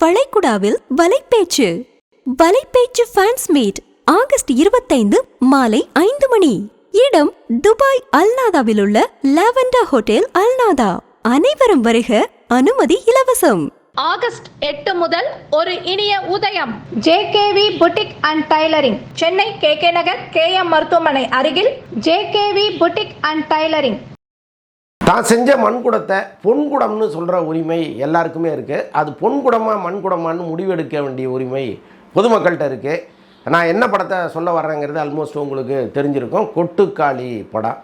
வளைகுடாவில் Valaipechu. Valaipechu fans meet August இருபத்தைந்து மாலை ஐந்து மணி. இடம் துபாய் அல்நாதாவில் உள்ள லாவெண்டர் ஹோட்டல் அல்நாதா. அனைவரும் வருக அனுமதி இலவசம். ஆகஸ்ட் எட்டு முதல் ஒரு இனிய உதயம். JKV boutique and tailoring Chennai K K Nagar KM மருத்துவமனை அருகில் ஜேகேவி புட்டிக் அண்ட் டைலரிங் தான் செஞ்ச மண்குடத்தை பொன்குடம்னு சொல்கிற உரிமை எல்லாருக்குமே இருக்குது அது பொன்குடமாக மண்குடமான்னு முடிவெடுக்க வேண்டிய உரிமை பொதுமக்கள்கிட்ட இருக்குது நான் என்ன படத்தை சொல்ல வர்றேங்கிறது ஆல்மோஸ்ட் உங்களுக்கு தெரிஞ்சிருக்கும். கொட்டுக்காளி படம்.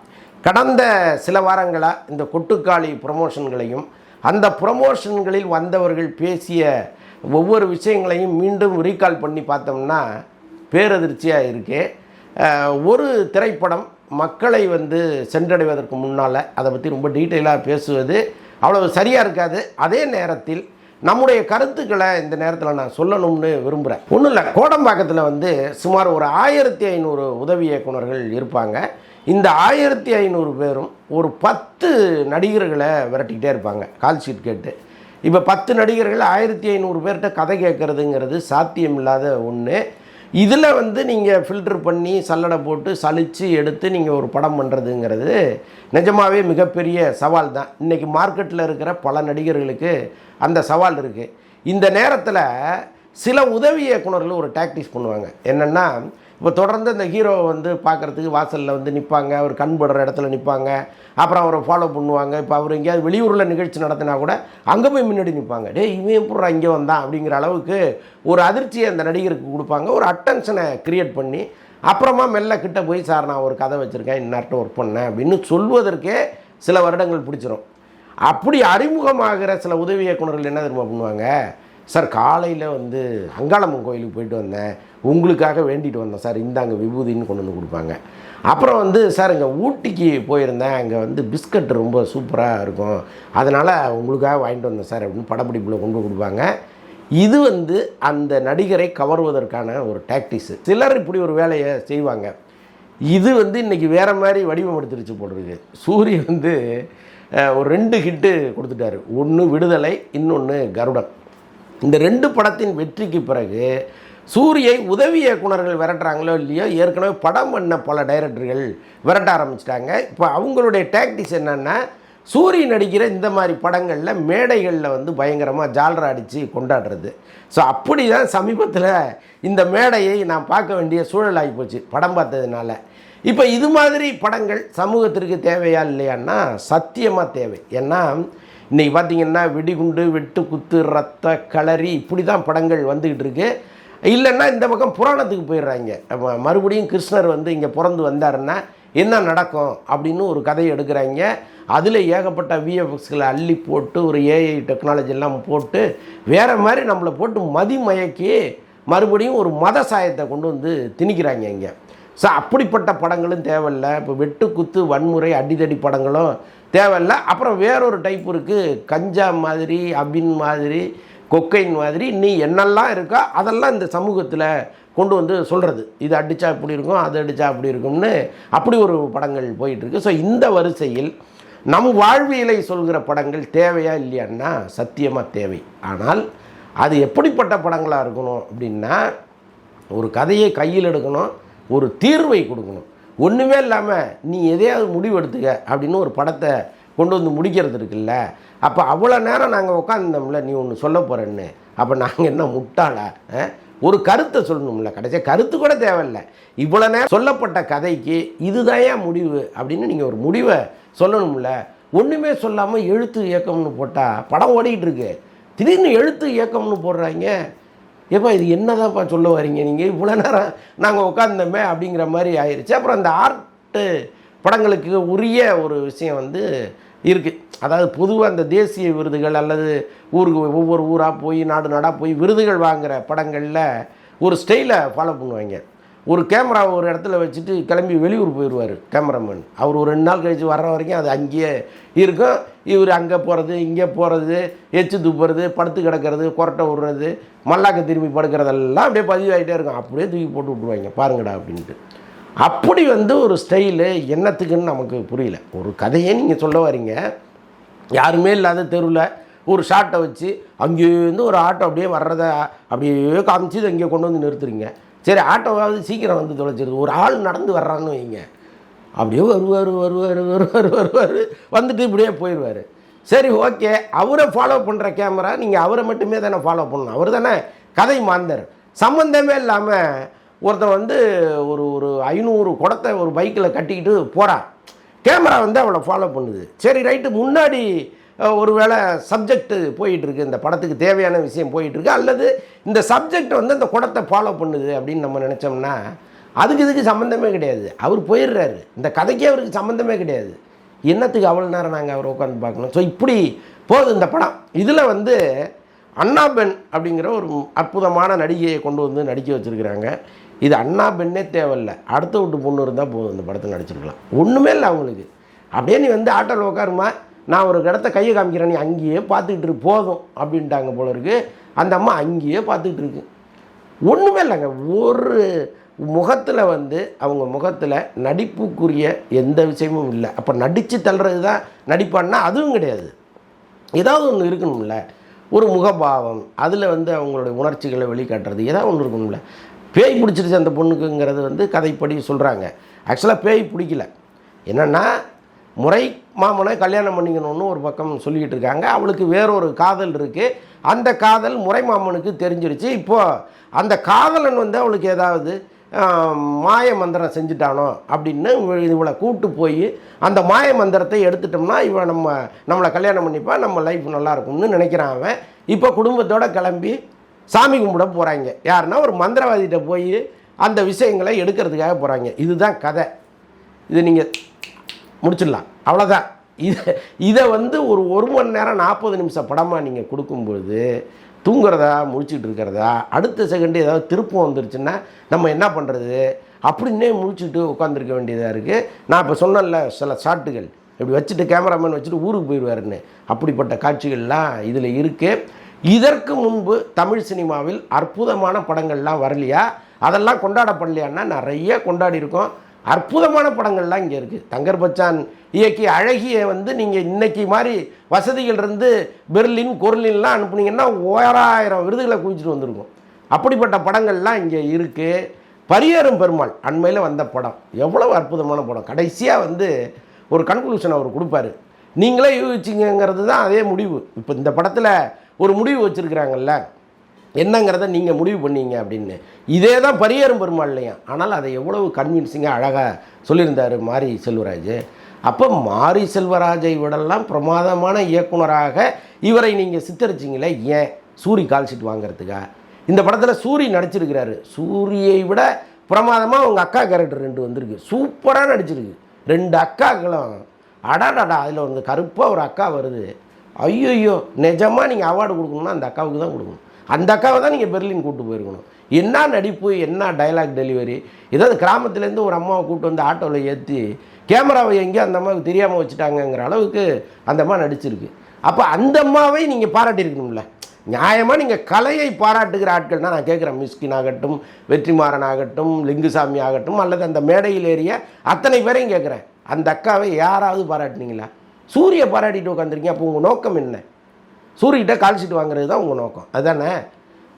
கடந்த சில வாரங்களாக இந்த கொட்டுக்காளி ப்ரொமோஷன்களையும் அந்த ப்ரொமோஷன்களில் வந்தவர்கள் பேசிய ஒவ்வொரு விஷயங்களையும் மீண்டும் ரீகால் பண்ணி பார்த்தோம்னா பேரதிர்ச்சியாக இருக்குது ஒரு திரைப்படம் மக்களை வந்து சென்றடைவதற்கு முன்னால் அதை பற்றி ரொம்ப டீட்டெயிலாக பேசுவது அவ்வளவு சரியாக இருக்காது. அதே நேரத்தில் நம்முடைய கருத்துக்களை இந்த நேரத்தில் நான் சொல்லணும்னு விரும்புகிறேன் ஒன்றும் இல்லை கோடம்பாக்கத்தில் வந்து சுமார் ஒரு ஆயிரத்தி ஐநூறு உதவி இயக்குனர்கள் இருப்பாங்க. இந்த ஆயிரத்தி ஐநூறு பேரும் ஒரு பத்து நடிகர்களை விரட்டிக்கிட்டே இருப்பாங்க கால் ஷீட் கேட்டு. இப்போ பத்து நடிகர்கள் ஆயிரத்தி ஐநூறு பேர்கிட்ட கதை கேட்குறதுங்கிறது சாத்தியமில்லாத ஒன்று இதில் வந்து நீங்கள் ஃபில்டர் பண்ணி சல்லடை போட்டு சலித்து எடுத்து நீங்கள் ஒரு படம் பண்ணுறதுங்கிறது நிஜமாகவே மிகப்பெரிய சவால் தான். இன்றைக்கி மார்க்கெட்டில் இருக்கிற பல நடிகர்களுக்கு அந்த சவால் இருக்குது இந்த நேரத்தில் சில உதவி இயக்குனர்கள் ஒரு டாக்டிக்ஸ் பண்ணுவாங்க. என்னென்னா இப்போ தொடர்ந்து இந்த ஹீரோவை வந்து பார்க்குறதுக்கு வாசலில் வந்து நிற்பாங்க அவர் கண் படுற இடத்துல நிற்பாங்க அப்புறம் அவரை ஃபாலோ பண்ணுவாங்க. இப்போ அவர் எங்கேயாவது வெளியூரில் நிகழ்ச்சி நடத்தினா கூட அங்கே போய் முன்னாடி நிற்பாங்க டே இவன் எப்படா இங்கே வந்தான்? அப்படிங்கிற அளவுக்கு ஒரு அதிர்ச்சியை அந்த நடிகருக்கு கொடுப்பாங்க. ஒரு அட்டென்ஷனை க்ரியேட் பண்ணி அப்புறமா மெல்ல கிட்ட போய் சார் நான் ஒரு கதை வச்சுருக்கேன் இன்னார்ட்ட ஒர்க் பண்ணேன் அப்படின்னு சொல்வதற்கே சில வருடங்கள் பிடிச்சிரும். அப்படி அறிமுகமாகிற சில உதவி இயக்குனர்கள் என்ன தெரியுமா பண்ணுவாங்க? சார் காலையில் வந்து அங்காளம்மன் கோயிலுக்கு போயிட்டு வந்தேன். உங்களுக்காக வேண்டிட்டு வந்தேன் சார். இந்தாங்க விபூதின்னு கொண்டு வந்து கொடுப்பாங்க. அப்புறம் வந்து சார் இங்கே ஊட்டிக்கு போயிருந்தேன். அங்கே வந்து பிஸ்கட் ரொம்ப சூப்பராக இருக்கும். அதனால் உங்களுக்காக வாங்கிட்டு வந்தேன் சார் அப்படின்னு படப்பிடிப்பில் கொண்டு கொடுப்பாங்க. இது வந்து அந்த நடிகரை கவர்வதற்கான ஒரு டாக்டிஸு சிலர் இப்படி ஒரு வேலையை செய்வாங்க. இது வந்து இன்றைக்கி வேறு மாதிரி வடிவம் எடுத்துருச்சு போடுறது சூரிய வந்து ஒரு ரெண்டு ஹிட்டு கொடுத்துட்டாரு. ஒன்று விடுதலை இன்னொன்று கருடன். இந்த ரெண்டு படத்தின் வெற்றிக்கு பிறகு சூரியை உதவி இயக்குனர்கள் விரட்டுறாங்களோ இல்லையோ ஏற்கனவே படம் பண்ண பல டைரக்டர்கள் விரட்ட ஆரம்பிச்சிட்டாங்க. இப்போ அவங்களுடைய டாக்டிஸ் என்னென்னா சூரிய நடிக்கிற இந்த மாதிரி படங்களில் மேடைகளில் வந்து பயங்கரமாக ஜால்ரா அடித்து கொண்டாடுறது. ஸோ அப்படி தான் சமீபத்தில் இந்த மேடையை நான் பார்க்க வேண்டிய சூழல் ஆகிப்போச்சு படம் பார்த்ததுனால. இப்போ இது மாதிரி படங்கள் சமூகத்திற்கு தேவையா இல்லையான்னா சத்தியமாக தேவை. ஏன்னா இன்றைக்கி பார்த்தீங்கன்னா வெடிகுண்டு வெட்டு குத்து ரத்த களரி இப்படி தான் படங்கள் வந்துக்கிட்டு இருக்கு. இல்லைன்னா இந்த பக்கம் புராணத்துக்கு போயிடுறாங்க. மறுபடியும் கிருஷ்ணர் வந்து இங்கே பிறந்து வந்தாருன்னா என்ன நடக்கும் அப்படின்னு ஒரு கதையை எடுக்கிறாங்க. அதில் ஏகப்பட்ட விஎஃப்எக்ஸ்களை அள்ளி போட்டு ஒரு ஏஐ டெக்னாலஜி எல்லாம் போட்டு வேறு மாதிரி நம்மளை போட்டு மதிமயக்கி மறுபடியும் ஒரு மத சாயத்தை கொண்டு வந்து திணிக்கிறாங்க இங்கே. ஸோ அப்படிப்பட்ட படங்களும் தேவையில்ல. இப்போ வெட்டுக்குத்து வன்முறை அடிதடி படங்களும் தேவையில்ல. அப்புறம் வேறொரு டைப் இருக்குது கஞ்சா மாதிரி அபின் மாதிரி கொக்கைன் மாதிரி நீ என்னெல்லாம் இருக்கோ அதெல்லாம் இந்த சமூகத்தில் கொண்டு வந்து சொல்கிறது இது அடித்தா இப்படி இருக்கும் அது அடித்தா அப்படி இருக்கும்னு அப்படி ஒரு படங்கள் போயிட்டுருக்கு. ஸோ இந்த வரிசையில் நம் வாழ்வியலை சொல்கிற படங்கள் தேவையா இல்லையான்னா சத்தியமாக தேவை. ஆனால் அது எப்படிப்பட்ட படங்களாக இருக்கணும் அப்படின்னா ஒரு கதையை கையில் எடுக்கணும் ஒரு தீர்வை கொடுக்கணும். ஒன்றுமே இல்லாமல் நீ எதையாவது முடிவு எடுத்துக்க அப்படின்னு ஒரு படத்தை கொண்டு வந்து முடிக்கிறது இருக்குல்ல. அப்போ அவ்வளோ நேரம் நாங்கள் உட்காந்துருந்தோம்ல நீ ஒன்று சொல்ல போகிறேன்னு அப்போ நாங்கள் என்ன முட்டாளா? ஒரு கருத்தை சொல்லணும்ல கடைசியாக கருத்து கூட தேவையில்லை. இவ்வளோ நேரம் சொல்லப்பட்ட கதைக்கு இதுதான் ஏன் முடிவு அப்படின்னு நீங்கள் ஒரு முடிவை சொல்லணும்ல. ஒன்றுமே சொல்லாமல் எழுத்து இயக்கம்னு போட்டால் படம் ஓடிக்கிட்டு இருக்கு. திடீர்னு எழுத்து இயக்கம்னு போடுறாங்க. ஏப்பா இது என்னதான்ப்பா சொல்ல வரீங்க? நீங்கள் இவ்வளோ நேரம் நாங்கள் உட்காந்தோமே அப்படிங்கிற மாதிரி ஆயிடுச்சு அப்புறம் அந்த ஆர்ட்டு படங்களுக்கு உரிய ஒரு விஷயம் வந்து இருக்குது அதாவது பொதுவாக அந்த தேசிய விருதுகள் அல்லது ஊருக்கு ஒவ்வொரு ஊராக போய் நாடு நாடாக போய் விருதுகள் வாங்குகிற படங்களில் ஒரு ஸ்டைலை ஃபாலோ பண்ணுவாங்க. ஒரு கேமரா ஒரு இடத்துல வச்சுட்டு கிளம்பி வெளியூர் போயிடுவார் கேமராமேன். அவர் ஒரு ரெண்டு நாள் கழித்து வர்ற வரைக்கும் அது அங்கேயே இருக்கும். இவர் அங்கே போகிறது இங்கே போகிறது எச்சு துப்புறது படுத்து கிடக்கிறது கொரட்டை விடுறது மல்லாக்க திரும்பி படுக்கிறதெல்லாம் அப்படியே பதிவாகிட்டே இருக்கும். அப்படியே தூக்கி போட்டு விட்ருவாங்க பாருங்கடா அப்படின்ட்டு. அப்படி வந்து ஒரு ஸ்டைலு என்னத்துக்குன்னு நமக்கு புரியல. ஒரு கதையே நீங்கள் சொல்ல வரீங்க. யாருமே இல்லாத தெருவில் ஒரு ஷார்ட்டை வச்சு அங்கேருந்து ஒரு ஆட்டோ அப்படியே வர்றதை அப்படியே காமிச்சு இதை இங்கே கொண்டு வந்து நிறுத்துறீங்க. சரி ஆட்டோவாவது சீக்கிரம் வந்து தொலைச்சிருது. ஒரு ஆள் நடந்து வர்றான்னு வைங்க. அப்படியே வருவார் வருவார் வருவார் வருவார் வந்துட்டு இப்படியே போயிடுவார். சரி ஓகே. அவரை ஃபாலோ பண்ணுற கேமரா நீங்கள் அவரை மட்டுமே தானே ஃபாலோ பண்ணணும். அவர் தானே கதை மாந்தர். சம்மந்தமே இல்லாமல் ஒருத்தன் வந்து ஒரு ஒரு ஐநூறு குடத்தை ஒரு பைக்கில் கட்டிக்கிட்டு போகிறான் கேமரா வந்து அவளை ஃபாலோ பண்ணுது. சரி ரைட்டு முன்னாடி ஒருவேளை சப்ஜெக்ட் போயிட்டுருக்கு இந்த படத்துக்கு தேவையான விஷயம் போயிட்டுருக்கு அல்லது இந்த சப்ஜெக்ட் வந்து அந்த குடத்தை ஃபாலோ பண்ணுது அப்படின்னு நம்ம நினச்சோம்னா அதுக்கு இதுக்கு சம்மந்தமே கிடையாது. அவர் போயிடுறாரு. இந்த கதைக்கே அவருக்கு சம்மந்தமே கிடையாது. என்னத்துக்கு அவ்வளோ நேரம் நாங்கள் அவரை உட்காந்து பார்க்கணும்? ஸோ இப்படி போகுது இந்த படம். இதில் வந்து அண்ணாபென் அப்படிங்கிற ஒரு அற்புதமான நடிகையை கொண்டு வந்து நடிக்க வச்சுருக்கிறாங்க. இது அண்ணா பெண்ணே தேவையில்ல. அடுத்த விட்டு பொண்ணு இருந்தால் போதும். இந்த படத்தில் நடிச்சிருக்கலாம். ஒன்றுமே இல்லை அவங்களுக்கு. அப்படியே நீ வந்து ஆட்டோவில் உட்காருமா? நான் ஒரு இடத்த கையை காமிக்கிறேன் நீ அங்கேயே பார்த்துக்கிட்டு இரு போதும் அப்படின்ட்டாங்க போல இருக்கு. அந்த அம்மா அங்கேயே பார்த்துக்கிட்டு இருக்கு. ஒன்றுமே இல்லைங்க. ஒரு முகத்தில் வந்து அவங்க முகத்தில் நடிப்புக்குரிய எந்த விஷயமும் இல்லை. அப்போ நடித்து தள்ளுறது தான் நடிப்பான்னா அதுவும் கிடையாது. ஏதாவது ஒன்று இருக்கணும்ல. ஒரு முகபாவம் அதில் வந்து அவங்களுடைய உணர்ச்சிகளை வெளிக்காட்டுறது ஏதாவது ஒன்று இருக்கணும்ல. பேய் பிடிச்சிருச்சு அந்த பொண்ணுக்குங்கிறது வந்து கதைப்படி சொல்கிறாங்க ஆக்சுவலாக பேய் பிடிக்கல. என்னென்னா முறை மாமனை கல்யாணம் பண்ணிக்கணும்னு ஒரு பக்கம் சொல்லிக்கிட்டு இருக்காங்க. அவளுக்கு வேறொரு காதல் இருக்குது அந்த காதல் முறை மாமனுக்கு தெரிஞ்சிருச்சு. இப்போது அந்த காதலன் வந்து அவளுக்கு ஏதாவது மாய மந்திரம் செஞ்சுட்டானோ அப்படின்னு இவளை கூட்டு போய் அந்த மாய மந்திரத்தை எடுத்துட்டோம்னா இவன் நம்ம நம்மளை கல்யாணம் பண்ணிப்பா நம்ம லைஃப் நல்லாயிருக்கும்னு நினைக்கிறான் அவன். இப்போ குடும்பத்தோட கிளம்பி சாமி கும்பிட போகிறாங்க யாருன்னா ஒரு மந்திரவாதிகிட்ட போய் அந்த விஷயங்களை எடுக்கிறதுக்காக போகிறாங்க இதுதான் கதை. இது நீங்கள் முடிச்சிடலாம். அவ்வளோதான் இதை இதை வந்து ஒரு ஒரு மணி நேரம் நாற்பது நிமிஷம் படமாக நீங்கள் கொடுக்கும்பொழுது தூங்குறதா முழிச்சிட்டு இருக்கிறதா அடுத்த செகண்டு ஏதாவது திருப்பம் வந்துருச்சுன்னா நம்ம என்ன பண்ணுறது அப்படின்னே முழிச்சுட்டு உட்காந்துருக்க வேண்டியதாக இருக்குது நான் இப்போ சொன்னேன்ல சில ஷாட்டுகள். இப்படி வச்சுட்டு கேமராமேன் வச்சுட்டு ஊருக்கு போயிடுவாருன்னு அப்படிப்பட்ட காட்சிகள்லாம் இதில் இருக்குது இதற்கு முன்பு தமிழ் சினிமாவில் அற்புதமான படங்கள்லாம் வரலையா? அதெல்லாம் கொண்டாடப்படலையான்னா நிறைய கொண்டாடி இருக்கோம் அற்புதமான படங்கள்லாம் இங்கே இருக்குது தங்கர் பச்சான் இயக்கி அழகிய வந்து நீங்கள் இன்னைக்கு மாதிரி வசதிகள் இருந்து பெர்லின் கொர்லின்லாம் அனுப்புனீங்கன்னா ஓராயிரம் விருதுகளை குவிச்சிட்டு வந்திருக்கும். அப்படிப்பட்ட படங்கள்லாம் இங்கே இருக்குது பரியேறும் பெருமாள் அண்மையில் வந்த படம். எவ்வளவு அற்புதமான படம். கடைசியாக வந்து ஒரு கன்க்ளூஷன் அவர் கொடுப்பாரு. நீங்களே யூகிச்சிங்கிறது தான் அதே முடிவு. இப்போ இந்த படத்தில் ஒரு முடிவு வச்சுருக்கிறாங்கல்ல? என்னங்கிறத நீங்கள் முடிவு பண்ணீங்க அப்படின்னு. இதே தான் பரியேறும் பெருமாள்லையும். ஆனால் அதை எவ்வளவு கன்வின்சிங்காக அழகாக சொல்லியிருந்தார் மாரி செல்வராஜ். அப்போ மாரி செல்வராஜை விடலாம் பிரமாதமான இயக்குனராக இவரை நீங்கள் சித்தரிச்சிங்களே? ஏன்? சூரி கால்ஷீட் வாங்கிறதுக்கா வாங்குறதுக்கா? இந்த படத்தில் சூரி நடிச்சிருக்கிறாரு. சூரியை விட பிரமாதமாக அவங்க அக்கா கேரக்டர் ரெண்டு வந்திருக்கு. சூப்பராக நடிச்சிருக்கு. ரெண்டு அக்காக்களும். அடாடாடா அதில் ஒரு கருப்பாக ஒரு அக்கா வருது. ஐயோ நிஜமாக நீங்கள் அவார்டு கொடுக்கணும்னா அந்த அக்காவுக்கு தான் கொடுக்கணும். அந்த அக்காவை தான் நீங்கள் பெர்லின் கூப்பிட்டு போயிருக்கணும். என்ன நடிப்பு என்ன டயலாக் டெலிவரி ஏதாவது கிராமத்துலேருந்து ஒரு அம்மாவை கூப்பிட்டு வந்து ஆட்டோவில் ஏற்றி கேமராவை எங்கேயோ அந்த அம்மாவுக்கு தெரியாமல் வச்சுட்டாங்கங்கிற அளவுக்கு அந்த அம்மா நடிச்சிருக்கு. அப்போ அந்த அம்மாவை நீங்கள் பாராட்டியிருக்கணும்ல. நியாயமாக நீங்கள் கலையை பாராட்டுகிற ஆட்கள் தான் நான் கேட்குறேன். மிஸ்கின் ஆகட்டும் வெற்றிமாறன் ஆகட்டும் லிங்குசாமி ஆகட்டும் அல்லது அந்த மேடையில் ஏறிய அத்தனை பேரையும் கேட்குறேன். அந்த அக்காவை யாராவது பாராட்டினீங்களா? சூரிய பாராட்டிட்டு உட்காந்துருக்கீங்க அப்போ உங்கள் நோக்கம் என்ன? சூரியகிட்ட கால் ஷீட் வாங்குறது தான் உங்கள் நோக்கம். அதுதானே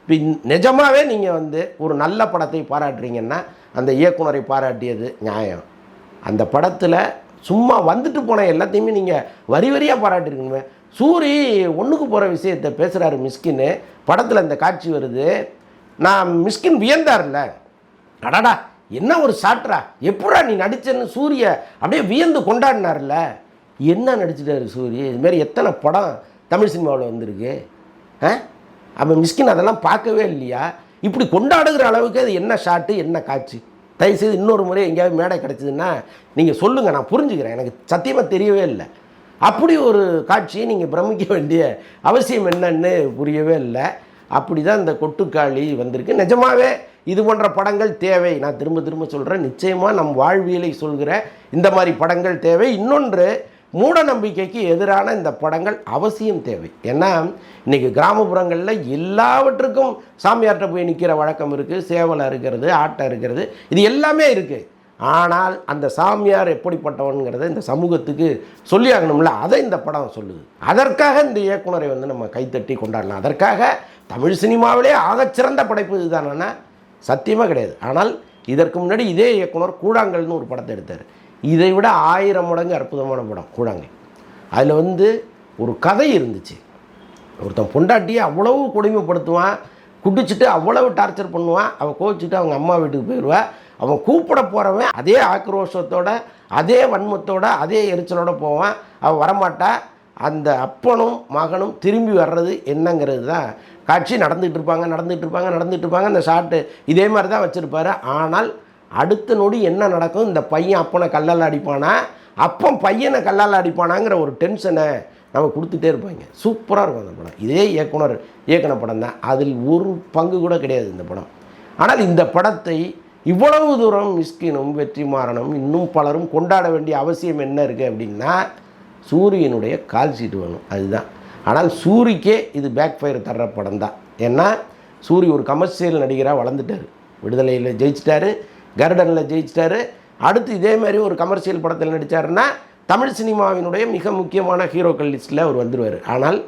இப்போ நிஜமாகவே நீங்கள் வந்து ஒரு நல்ல படத்தை பாராட்டுறீங்கன்னா அந்த இயக்குனரை பாராட்டியது நியாயம். அந்த படத்தில் சும்மா வந்துட்டு போன எல்லாத்தையுமே நீங்கள் வரி வரியாக பாராட்டிருக்கணுமே சூரி ஒன்றுக்கு போகிற விஷயத்தை பேசுகிறாரு மிஸ்கின்னு. படத்தில் அந்த காட்சி வருது. நான் மிஸ்கின் வியந்தார்ல அடாடா என்ன ஒரு சாட்ரா? எப்படா நீ நடிச்சன்னு சூரிய அப்படியே வியந்து கொண்டாடினார்ல என்ன நடிச்சிட்டாரு சூரிய இதுமாரி எத்தனை படம் தமிழ் சினிமாவில் வந்திருக்கு. ஆ? அப்போ மிஸ்கின் அதெல்லாம் பார்க்கவே இல்லையா? இப்படி கொண்டாடுகிற அளவுக்கு அது என்ன ஷாட்டு என்ன காட்சி? தயவுசெய்து இன்னொரு முறை எங்கேயாவது மேடை கிடச்சிதுன்னா நீங்கள் சொல்லுங்கள் நான் புரிஞ்சுக்கிறேன். எனக்கு சத்தியமாக தெரியவே இல்லை. அப்படி ஒரு காட்சியை நீங்கள் பிரமிக்க வேண்டிய அவசியம் என்னன்னு புரியவே இல்லை. அப்படி தான் இந்த கொட்டுக்காளி வந்திருக்கு. நிஜமாகவே இது போன்ற படங்கள் தேவை. நான் திரும்ப திரும்ப சொல்கிறேன் நிச்சயமாக நம் வாழ்வியலை சொல்கிற இந்த மாதிரி படங்கள் தேவை. இன்னொன்று மூட நம்பிக்கைக்கு எதிரான இந்த படங்கள் அவசியம் தேவை. ஏன்னா இன்றைக்கி கிராமப்புறங்களில் எல்லாவற்றுக்கும் சாமியார்கிட்ட போய் நிற்கிற வழக்கம் இருக்குது சேவலை இருக்கிறது ஆட்டை இருக்கிறது இது எல்லாமே இருக்குது ஆனால் அந்த சாமியார் எப்படிப்பட்டவன்கிறத இந்த சமூகத்துக்கு சொல்லி ஆகணும்ல அதை இந்த படம் சொல்லுது. அதற்காக இந்த இயக்குனரை வந்து நம்ம கைத்தட்டி கொண்டாடலாம். அதற்காக தமிழ் சினிமாவிலே ஆகச்சிறந்த படைப்பு இதுதானா சத்தியமாக கிடையாது. ஆனால் இதற்கு முன்னாடி இதே இயக்குனர் கூழாங்கல்னு ஒரு படத்தை எடுத்தார். இதை விட ஆயிரம் மடங்கு அற்புதமான படம் கூழாங்கல் அதில் வந்து ஒரு கதை இருந்துச்சு. ஒருத்தன் பொண்டாட்டியை அவ்வளவு கொடுமைப்படுத்துவான் குடிச்சிட்டு அவ்வளவு டார்ச்சர் பண்ணுவான் அவன் கோவிச்சுட்டு அவங்க அம்மா வீட்டுக்கு போயிடுவாள் அவன் கூப்பிட போகிறவன் அதே ஆக்ரோஷத்தோட அதே வன்மத்தோட அதே எரிச்சலோடு போவான். அவன் வரமாட்டா. அந்த அப்பனும் மகனும் திரும்பி வர்றது என்னங்கிறது தான் காட்சி நடந்துகிட்டு இருப்பாங்க நடந்துகிட்டு இருப்பாங்க நடந்துகிட்டு இருப்பாங்க. அந்த ஷார்ட்டு இதே மாதிரி தான் வச்சுருப்பாரு. ஆனால் அடுத்த நொடி என்ன நடக்கும்? இந்த பையன் அப்பனை கல்லால் அடிப்பானா? அப்பன் பையனை கல்லால் அடிப்பானாங்கிற ஒரு டென்ஷனை நம்ம கொடுத்துட்டே இருப்பாங்க. சூப்பராக இருக்கும் அந்த படம். இதே இயக்குனர் இயக்குன படம் தான். அதில் ஒரு பங்கு கூட கிடையாது இந்த படம். ஆனால் இந்த படத்தை இவ்வளவு தூரம் மிஸ்கினும் வெற்றிமாறனும் இன்னும் பலரும் கொண்டாட வேண்டிய அவசியம் என்ன இருக்குது அப்படின்னா சூரியனுடைய கால் சீட்டு வேணும். அதுதான். ஆனால் சூரிக்கே இது பேக் ஃபயர் தர்ற படம் தான். ஏன்னா சூரி ஒரு கமர்ஷியல் நடிகராக வளர்ந்துட்டார். விடுதலையில் ஜெயிச்சிட்டாரு. கருடனில் ஜெயிச்சிட்டாரு. அடுத்து இதே மாதிரி ஒரு கமர்ஷியல் படத்தில் நடித்தாருன்னா தமிழ் சினிமாவினுடைய மிக முக்கியமான ஹீரோக்கள் லிஸ்ட்டில் அவர் வந்துடுவார் ஆனால்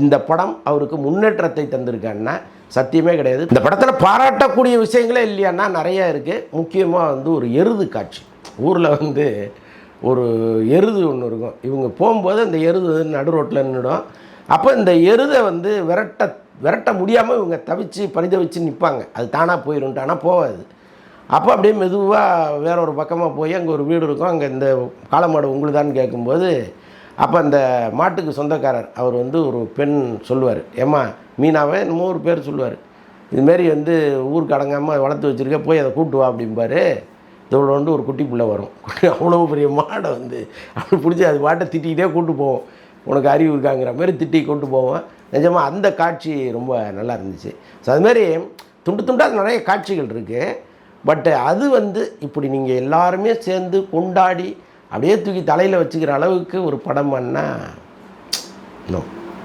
இந்த படம் அவருக்கு முன்னேற்றத்தை தந்திருக்காருன்னா சத்தியமே கிடையாது. இந்த படத்தில் பாராட்டக்கூடிய விஷயங்களே இல்லையான்னா நிறையா இருக்குது முக்கியமாக வந்து ஒரு எருது காட்சி. ஊரில் வந்து ஒரு எருது ஒன்று இருக்கும். இவங்க போகும்போது அந்த எருது நடு ரோட்டில் நின்றுடும் அப்போ இந்த எருதை வந்து விரட்ட விரட்ட முடியாமல் இவங்க தவிச்சு பரிதவிச்சு நிற்பாங்க அது தானாக போயிடும் ஆனால் போகாது அப்போ அப்படியே மெதுவாக வேற ஒரு பக்கமாக போய் அங்கே ஒரு வீடு இருக்கும். அங்கே இந்த காலமாடு உங்களுதான்னு கேட்கும்போது அப்போ அந்த மாட்டுக்கு சொந்தக்காரர் அவர் வந்து ஒரு பெண் சொல்லுவார். ஏம்மா மீனாவே என்னமோ ஒரு பேர் சொல்லுவார். இதுமாரி வந்து ஊருக்கு அடங்காமல் வளர்த்து வச்சுருக்க போய் அதை கூட்டு வா அப்படிம்பாரு. இதோட வந்து ஒரு குட்டி பிள்ளை வரும். அவ்வளோ பெரிய மாடை வந்து. அப்படி பிடிச்சி அது பாட்டை திட்டிக்கிட்டே கூட்டு போவோம். உனக்கு அறிவு இருக்காங்கிற மாதிரி திட்டி கொண்டு போவோம். நிஜமாக அந்த காட்சி ரொம்ப நல்லா இருந்துச்சு. ஸோ அதுமாரி துண்டு துண்டாக நிறைய காட்சிகள் இருக்குது பட் uh, அது வந்து இப்படி நீங்கள் எல்லாருமே சேர்ந்து கொண்டாடி அப்படியே தூக்கி தலையில் வச்சுக்கிற அளவுக்கு ஒரு படம் பண்ணால் நோ